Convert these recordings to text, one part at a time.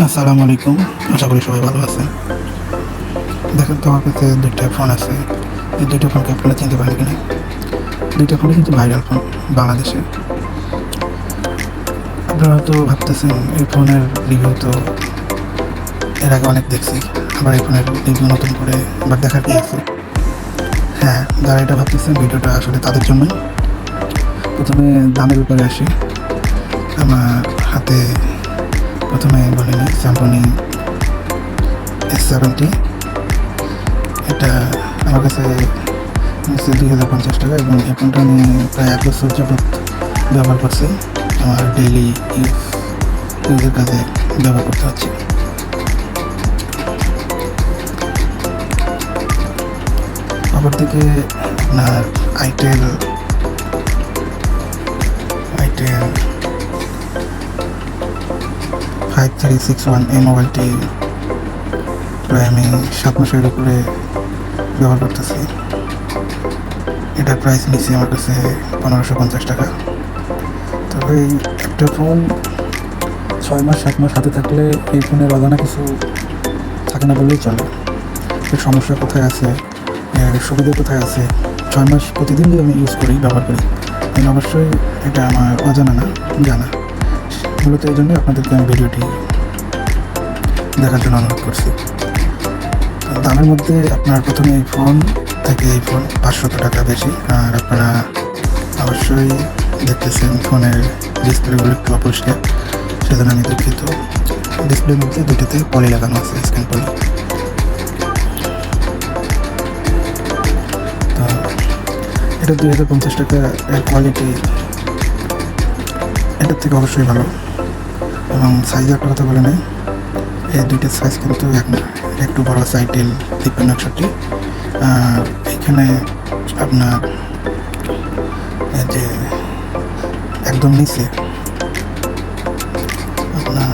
আসসালামু আলাইকুম। আশা করি সবাই ভালো আছেন। দেখেন তো আমার কাছে দুইটা ফোন আছে। এই দুইটা ফোনকে আপনারা চিনতে পারেন কিনা? দুইটা ফোনই কিন্তু ভাইরাল ফোন বাংলাদেশে। আপনারা তো ভাবতেছেন, এই ফোনের রিভিউ তো এর আগে অনেক দেখছি, আবার এই ফোনের রিভিউ নতুন করে, আবার দেখার কি আছে? হ্যাঁ যারা এটা ভাবতেছেন, ভিডিওটা আসলে তাদের জন্যই। প্রথমে দামের উপরে আসি। আমার হাতে প্রথমে বলে নিই স্যামসং এস সেভেন্টি এটা আমার কাছে নিচ্ছে দুই হাজার পঞ্চাশ টাকা এবং এই আমি প্রায় এক বছর যাবত ব্যবহার করছি। আমার ডেইলি ইউজ ইউজের কাজে ব্যবহার করতে হচ্ছে। অপরদিকে আপনার itel five three six one এই মোবাইলটি প্রায় আমি সাত মাসের উপরে ব্যবহার করতেছি। এটার প্রাইস নিচ্ছি আমার কাছে পনেরোশো পঞ্চাশ টাকা। তবে একটা ফোন ছয় মাস, সাত মাস হাতে থাকলে এই ফোনের অজানা কিছু থাকে না বললেই চলে। এর সমস্যা কোথায় আছে? এর সুবিধা কোথায় আছে? ছয় মাস প্রতিদিন আমি ইউজ করি, ব্যবহার করি। অবশ্যই এটা আমার অজানা না, জানা। মূলত এই জন্য আপনাদেরকে আমি ভিডিওটি দেখার জন্য অনুরোধ করছি। দামের মধ্যে আপনার প্রথমে এই ফোন থেকে এই ফোন পাঁচশত টাকা বেশি, আর আপনারা অবশ্যই দেখতেছেন ফোনের ডিসপ্লেগুলো একটু অপরিষ্কার, সেজন্য আমি দুঃখিত। ডিসপ্লের মধ্যে দুটিতে পলি লাগানো আছে স্ক্যান পলি এটা দুই হাজার পঞ্চাশ টাকা এর কোয়ালিটি এটার থেকে অবশ্যই ভালো। এবং সাইজের একটা কথা বলে নেই। এই দুইটার সাইজ কিন্তু একটু বড় সাইটেল তিপ্পান্ন একষট্টি এখানে আপনার যে একদম নিচে আপনার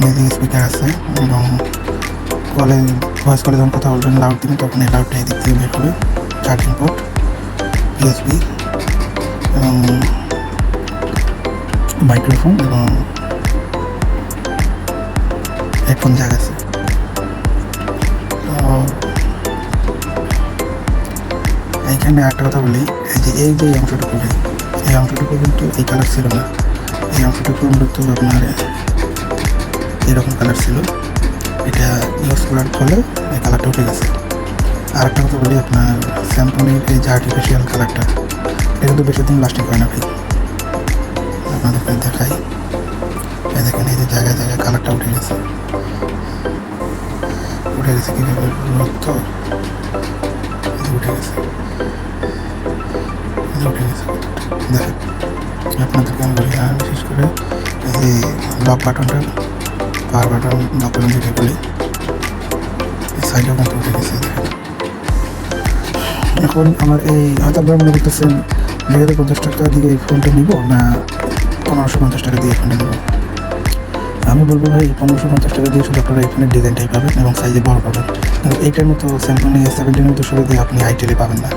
মিউজিক স্পিকার আছে এবং কলে ভয়েস কলে যখন কথা বলবেন লাউড দিন তখন এই লাউডটা এদিক থেকে বের হবে। চার্জিং পোর্ট ইউএসবি এবং মাইক্রোফোন এবং হেডফোন আছে। তো এইখানে একটা কথা বলি, এই যে এই যে অংশটুকু এই অংশটুকু কিন্তু এই কালার ছিল না। এই অংশটুকু মূলত আপনার এরকম কালার ছিল। এটা ইউজ করার ফলে এই কালারটা উঠে গেছে। আর একটা কথা বলি, আপনার স্যামসংয়ের এই যে আর্টিফিশিয়াল কালারটা এটা কিন্তু বেশি দিন লাস্টিং করে না ভাই। আপনাদেরকে দেখাই। এই দেখেন, এই যে জায়গায় জায়গায় কালারটা উঠে গেছে। উঠে গেছে কীভাবে রোদ তো উঠে গেছে। উঠে গেছে। দেখেন, আপনাদেরকে আমি বলি আর বিশেষ করে এই যে লক বাটনটা পাওয়ার বাটন লক বাটন যেটা বলি সাইডেও কিন্তু উঠে গেছে এখন আমার এই হয়তো মনে করতেছেন দুই হাজার পঞ্চাশ টাকা দিয়ে এই ফোনটা নিব, না পনেরোশো পঞ্চাশ টাকা দিয়ে এখানে দেবো আমি বলব ভাই, পনেরোশো পঞ্চাশ টাকা দিয়ে শুধু আপনারা এখানে ডিজাইনটাই পাবেন এবং সাইজে বড় পাবেন। এইটার মতো স্যামসং এ সেভেন্টির মতো দিয়ে আপনি আইটেলে পাবেন না।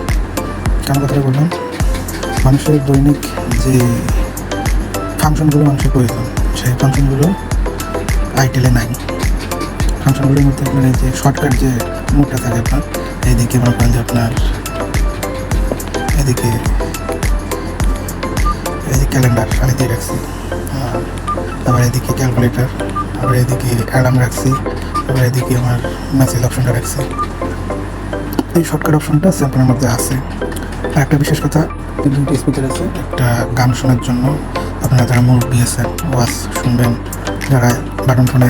কেন কথাটা বললাম, মানুষের দৈনিক যে ফাংশনগুলো মানুষের প্রয়োজন, সেই ফাংশনগুলো আইটেলে নাই। ফাংশনগুলোর মধ্যে আপনার এই যে শর্টকাট যে মুডটা থাকে আপনার, এইদিকে মনে করেন যে আপনার এদিকে এই ক্যালেন্ডার আমি দিয়ে রাখছি। আর আবার এদিকে ক্যালকুলেটর আবার এদিকে অ্যালার্ম রাখছি, আবার এদিকে আমার মেসেজ অপশনটা রাখছি। এই শর্টকাট অপশনটা স্যাম্পলের মধ্যে আছে। আর একটা বিশেষ কথা দুটি স্পিকার আছে, একটা গান শোনার জন্য আপনারা যারা মুরব্বী আছেন, ওয়াজ শুনবেন, যারা বাটন ফোনে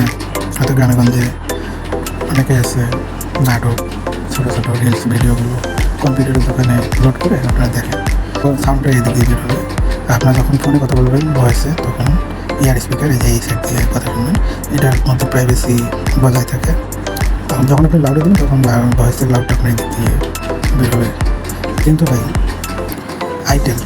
হয়তো গ্রামে গঞ্জে অনেকে আছে, নাটক, ছোটো ছোটো রিলস ভিডিওগুলো কম্পিউটারের দোকানে লোড করে আপনারা দেখেন। সাউন্ডটা এদিকে আর আপনারা যখন ফোনে কথা বলবেন ভয়েসে তখন ইয়ার স্পিকার এই যে এই সাইড দিয়ে কথা শুনবেন এটার মধ্যে প্রাইভেসি বজায় থাকে। তখন যখন আপনি লাউডে দেবেন তখন ভয়েসের লাউডটা আপনার এদিক দিয়ে বের হবে কিন্তু ভাই আইটেল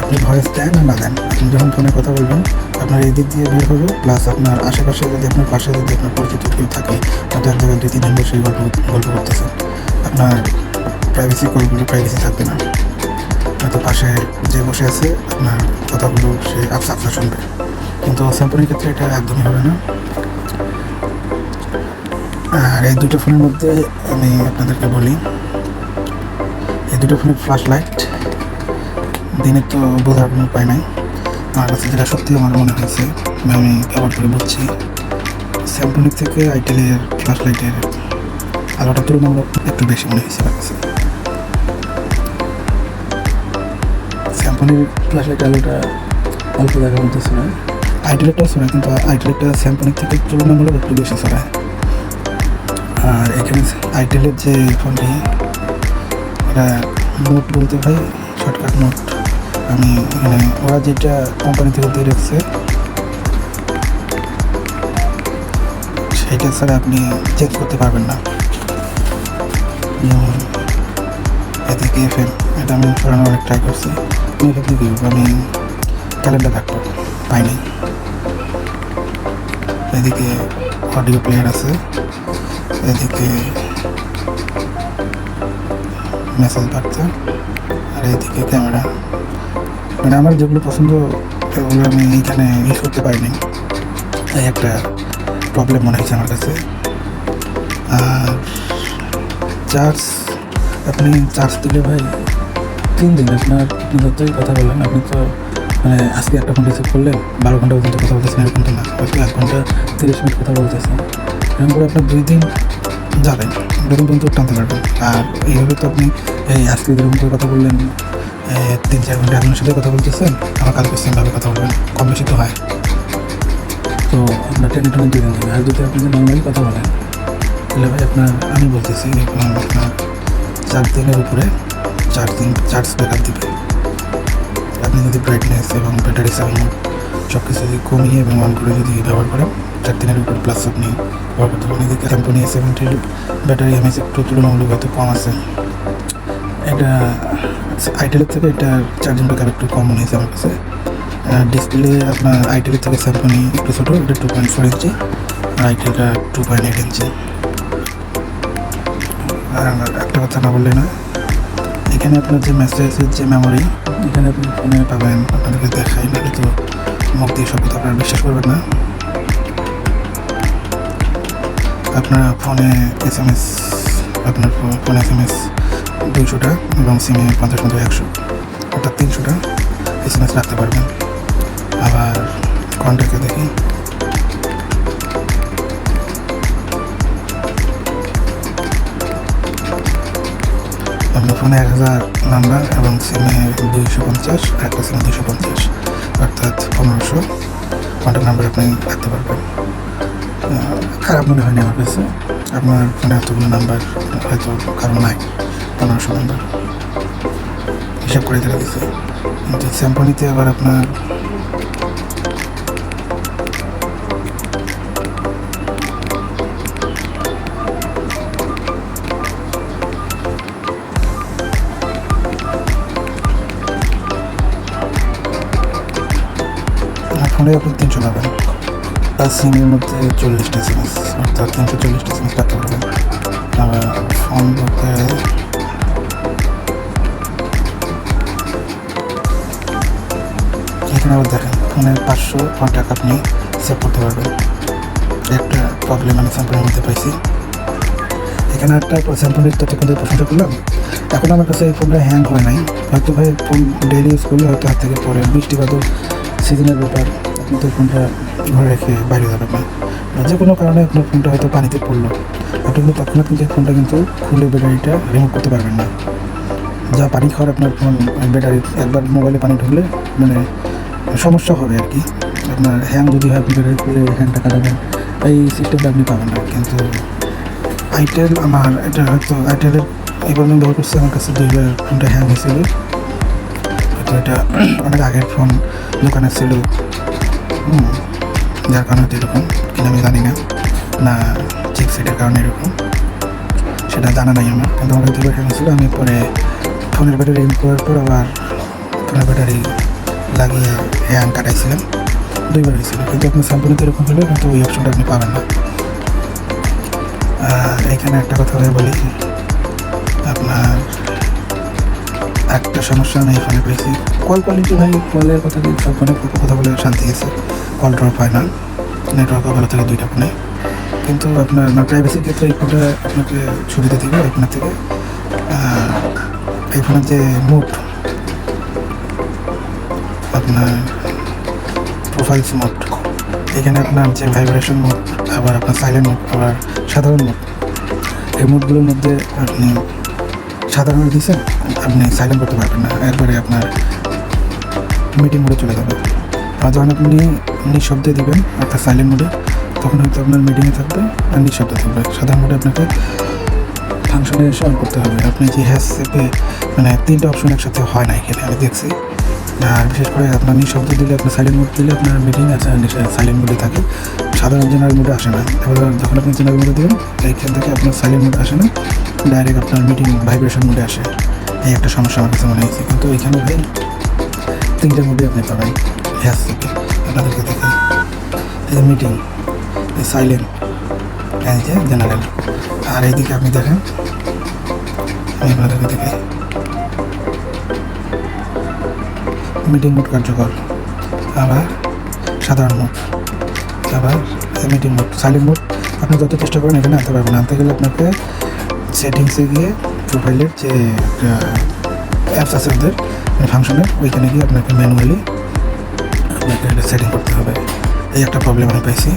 আপনি ভয়েস দেন না দেন, আপনি যখন ফোনে কথা বলবেন, আপনার এই দিক দিয়ে বের হবে প্লাস আপনার আশেপাশে যদি আপনার পাশে যদি আপনার পরিচিত কেউ থাকে এক জায়গায় দুই তিন দিন বসে গল্প গল্প করতেছে। আপনার প্রাইভেসি কলগুলো প্রাইভেসি থাকবে না। হয়তো পাশে যে বসে আছে, আপনার কথাগুলো সে আফসা আফসা শুনবে। কিন্তু স্যাম্পলের ক্ষেত্রে এটা একদমই হবে না। আর এই দুটো ফোনের মধ্যে আমি আপনাদেরকে বলি, এই দুটো ফোনের ফ্ল্যাশ লাইট দিনে তো বোঝার কোনো উপায় নাই। আমার কাছে যেটা সত্যি আমার মনে হয়েছে, আমি ব্যবহার করে বুঝছি স্যামসংয়ের থেকে আইটেলের ফ্ল্যাশ লাইটের আলোটা তুলনামূলক একটু বেশি মনে হয়েছে আমার কাছে। ফ্ল্যাশ লাইট আলোটা অল্প দেখা মধ্যে না আইটেলেরটা শোনায় কিন্তু আইটেলেরটা স্যামসংয়ের থেকে তুলনামূলক একটু বেশি শোনায় আর এখানে আইটেলের যে ফোনটি এটা নোট বলতে ভাই শর্টকাট নোট আমি এখানে, ওরা যেটা কোম্পানি থেকে দিয়ে রেখেছে, সেটা ছাড়া আপনি চেঞ্জ করতে পারবেন না। এদিকে এফএম এটা আমি সরানোর ট্রাই করছি। এখান থেকে আমি ক্যালেন্ডার রাখব পাইনি এদিকে অডিও প্লেয়ার আছে এদিকে মেসেজ বার্তা আর এদিকে ক্যামেরা মানে আমার যেগুলো পছন্দ সেগুলো আমি এখানে ইউজ করতে পারিনি এই একটা প্রবলেম মনে হয়েছে আমার কাছে আর চার্জ আপনি চার্জ দিলে ভাই তিন দিন আপনার আপনি যতই কথা বলেন, আপনি তো মানে আজকে একটা ফোন রিসিভ করলেন, বারো ঘণ্টা পর্যন্ত কথা বলতেছেন, এরকম তো না। হয়তো এক ঘণ্টা, তিরিশ মিনিট কথা বলতেছেন। এরকম করে আপনার দুই দিন যাবেন দুদিন পর্যন্ত টানতে পারবেন। আর এইভাবে তো আপনি, এই আজকে যেরকম করে কথা বললেন তিন চার ঘণ্টা একজনের সাথে কথা বলতেছেন, আবার কালকে সেমভাবে কথা বলবেন, কম বেশি তো হয়। তো আপনার টেনে টেনে দুই দিন যাবে। আর যদি আপনি নর্মালি কথা বলেন, তাহলে ভাই আপনার, আমি বলতেছি আপনার চার দিনের উপরে চার দিন, চার্জ ব্যাকআপ দিবে আপনি যদি ব্রাইটনেস এবং ব্যাটারি সেভিং সব কিছু যদি কমিয়ে এবং অন করে যদি ব্যবহার করেন চার দিনের উপর প্লাস আপনি ব্যবহার করতে পারেন। এদিকে কোম্পানি এস সেভেন্টির ব্যাটারি এমএস একটু তুলনামূলক হয়তো কম আছে। এটা আইটেলের থেকে এটা চার্জিং ব্যাকআপ একটু কম মনে হয়েছে আমার কাছে। ডিসপ্লে আপনার আইটেলের থেকে স্যামসংই একটু ছোটো, এটা টু পয়েন্ট ফোর ইঞ্চি আর আইটেলটা টু পয়েন্ট এইট ইঞ্চি আর একটা কথা না বললে না এখানে আপনার যে মেসেজের যে মেমোরি এখানে আপনি ফোনে পাবেন, আপনাদেরকে দেখাই নাহলে তো মুখ দিয়ে সব কথা বিশ্বাস করবেন না। আপনার ফোনে এস এম এস আপনার ফোনে এস এম এস দুইশোটা এবং সিমে পঞ্চাশ পঞ্চাশ, একশো, অর্থাৎ তিনশোটা এস এম এস রাখতে পারবেন। আবার কন্ট্যাক্টে দেখি। ফোনে এক হাজার নাম্বার এবং সেমে দুইশো পঞ্চাশ একটা সিমে দুইশো পঞ্চাশ, অর্থাৎ পনেরোশো। কন্ট্যাক্ট নাম্বার আপনি রাখতে পারবেন। খারাপ মনে হয়নি আমার কাছে। আপনার ফোনে এতগুলো নাম্বার হয়তো কারও নাই, পনেরোশো নাম্বার হিসাব করে দেখা দিচ্ছে কিন্তু আবার আপনার ফোনে আপনি তিনশো পাবেন আর সিমের মধ্যে চল্লিশটা এসএমএস অর্থাৎ তিনশো চল্লিশটা এসএমএস রাখতে পারবেন। ফোন বলতে এখানে আবার দেখেন, ফোনে পাঁচশো কন্ট্যাক্ট আপনি সেভ করতে পারবেন। একটা প্রবলেম আমি স্যাম্পলের মধ্যে পাইছি। এখানে একটা স্যাম্পলের ততক্ষণ প্রশ্নটা করলাম। এখন আমার কাছে এই ফোনটা হ্যাং হয় নাই। হয়তো ভাই ফোন ডেলি ইউজ করলে হয়তো হাত থেকে পরে বৃষ্টি সিজনের ব্যাপার। আপনি তো ফোনটা ঘরে রেখে বাইরে যাবেন না। যে কোনো কারণে আপনার ফোনটা হয়তো পানিতে পড়ল। আপনি কিন্তু তৎক্ষণাৎ কিন্তু ফোনটা কিন্তু খুলে ব্যাটারিটা রিমুভ করতে পারবেন না। যা পানি খাওয়ার আপনার ফোন ব্যাটারি, একবার মোবাইলে পানি ঢুকলে মানে সমস্যা হবে আর কি। আপনার হ্যাং যদি হয় ব্যাটারি খুলে হ্যাংটা কাটাবেন। এই সিস্টেমটা আপনি পাবেন না। কিন্তু আইটেল আমার এটা হয়তো আইটেলের এবার আমি ব্যবহার করছি, আমার কাছে দুইবার ফোনটা হ্যাং হয়েছিল। এটা অনেক আগের ফোন দোকানে ছিল। যার কারণে হয়তো এরকম কিনা আমি জানি না না চিপসেটের কারণে এরকম। সেটা জানা নাই আমার। কিন্তু আমার দুইবার হ্যাং ছিল, আমি পরে ফোনের ব্যাটারি করার পর আবার ফোনের ব্যাটারি লাগিয়ে হ্যাং কাটাইছিলাম। দুইবার হয়েছিল, কিন্তু আপনার স্যাম্পলিতে এরকম হলে, কিন্তু ওই অপশনটা আপনি পাবেন না। এখানে একটা কথা বলি, আপনার একটা সমস্যা নেই এখানে পেয়েছি কল কোয়ালিটি ভাই কলের কথা সব ফোনে কথা বলে শান্তি গেছে কল ড্রপ হয় না। নেটওয়ার্কও ভালো থাকে দুইটা ফোনে। কিন্তু আপনার না প্রাইভেসির ক্ষেত্রে এই ফোনটা আপনাকে সুবিধা দেবে এই ফোনের থেকে এই ফোনের যে মুড আপনার প্রোফাইলস মোড এখানে আপনার যে ভাইব্রেশন মোড আবার আপনার সাইলেন্ট মোড আবার সাধারণ মোড এই মোডগুলোর মধ্যে আপনি সাধারণ দিচ্ছেন আপনি সাইলেন্ট করতে পারবেন না। একবারে আপনার মিটিং মোডে চলে যাবে। আর যখন আপনি নিঃশব্দে দেবেন অর্থাৎ সাইলেন্ট মোডে তখন হয়তো আপনার মিটিংয়ে থাকবে আর নিঃশব্দে থাকবে। সাধারণ মোডে আপনাকে ফাংশনে অন করতে হবে। আপনি যে হ্যাশ সেপে মানে তিনটা অপশন একসাথে হয় না এখানে, আমি দেখছি। আর বিশেষ করে আপনার নিঃশব্দ দিলে, আপনার সাইলেন্ট মোড দিলে আপনার মিটিং আছে সাইলেন্ট মোডে থাকে। সাধারণ জেনারেল মোডে আসে না। এবার যখন আপনি জেনারেল মোডে দেবেন এইখান থেকে আপনার সাইলেন্ট মোডে আসে না। ডাইরেক্ট আপনার মিটিং ভাইব্রেশন মোডে আসে। এই একটা সমস্যা আমার কাছে মনে হয়েছে। কিন্তু এখানে ভাই তিনটে মধ্যে আপনি পাবেন। আপনাদেরকে দেখে এই যে মিটিং সাইলেন্ট এই যে জেনারেল আর এইদিকে আপনি দেখেন, আমি আপনাদেরকে দেখে মিটিং মোড কার্যকর। আবার সাধারণ মোড আবার মিটিং মোড সাইলেন্ট মোড আপনি যত চেষ্টা করেন এখানে আনতে পারবেন আনতে গেলে আপনাকে সেটিংসে গিয়ে প্রোফাইলের যে অ্যাপস আছে ওদের ফাংশনের ওইখানে গিয়ে আপনাকে ম্যানুয়ালি আপনাকে এটা সেটিং করতে হবে। এই একটা প্রবলেম আমি পাইছি।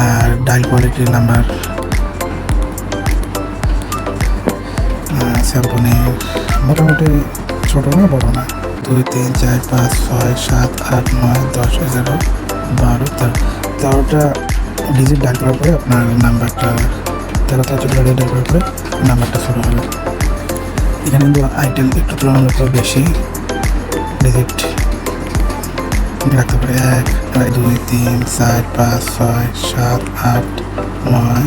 আর ডায়াল কোয়ালিটির নাম্বার স্যামসনে মোটামুটি ছোটো না, বড়ো না। দুই, তিন, চার, পাঁচ, ছয়, সাত, আট, নয়, দশ, এগারো, বারো, তেরো। তেরোটা ডিজিট ডায়াল করার পরে আপনার নাম্বারটা তেরোটা চোদ্দটা ডায়াল করার পরে নাম্বারটা শুরু হবে। এখানে কিন্তু আইটেল একটু তুলনামূলক বেশি। ডিজিট রাখতে পারে এক দুই, তিন, চার, পাঁচ, ছয়, সাত, আট, নয়,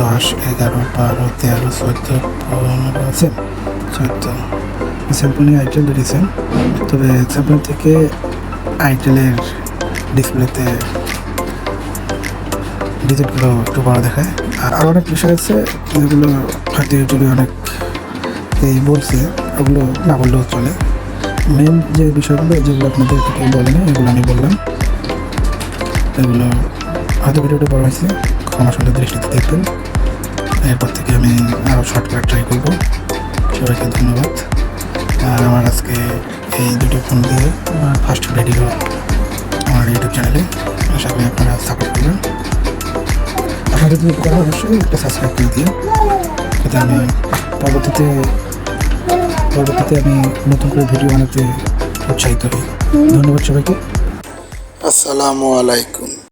দশ, এগারো, বারো, তেরো, চোদ্দ, পনেরো আছে চোদ্দ। স্যাম্পনি আইটেল দিয়েছেন তবে স্যাম্পল থেকে আইটেলের ডিসপ্লেতে ডিজিটগুলো একটু বড় দেখায়। আর আরও অনেক বিষয় আছে, যেগুলো হয়তো ইউটিউবে অনেক এই বলছে, ওগুলো না বললেও চলে। মেন যে বিষয়গুলো, যেগুলো আপনাদের কেউ বলে না এগুলো আমি বললাম। এগুলো হয়তো ভিডিওটা বড় হয়েছে, ক্ষমা সুন্দর দৃষ্টিতে দেখবেন। এরপর থেকে আমি আরও শর্টকাট ট্রাই করব। সবাইকে ধন্যবাদ। আর আমার আজকে এই দুটো ফোন দিয়ে যদি হয় অবশ্যই একটা সাবস্ক্রাইব করে দিন যাতে আমি পরবর্তীতে পরবর্তীতে আমি নতুন করে ভিডিও বানাতে উৎসাহিত হই। ধন্যবাদ সবাইকে। আসসালামু আলাইকুম।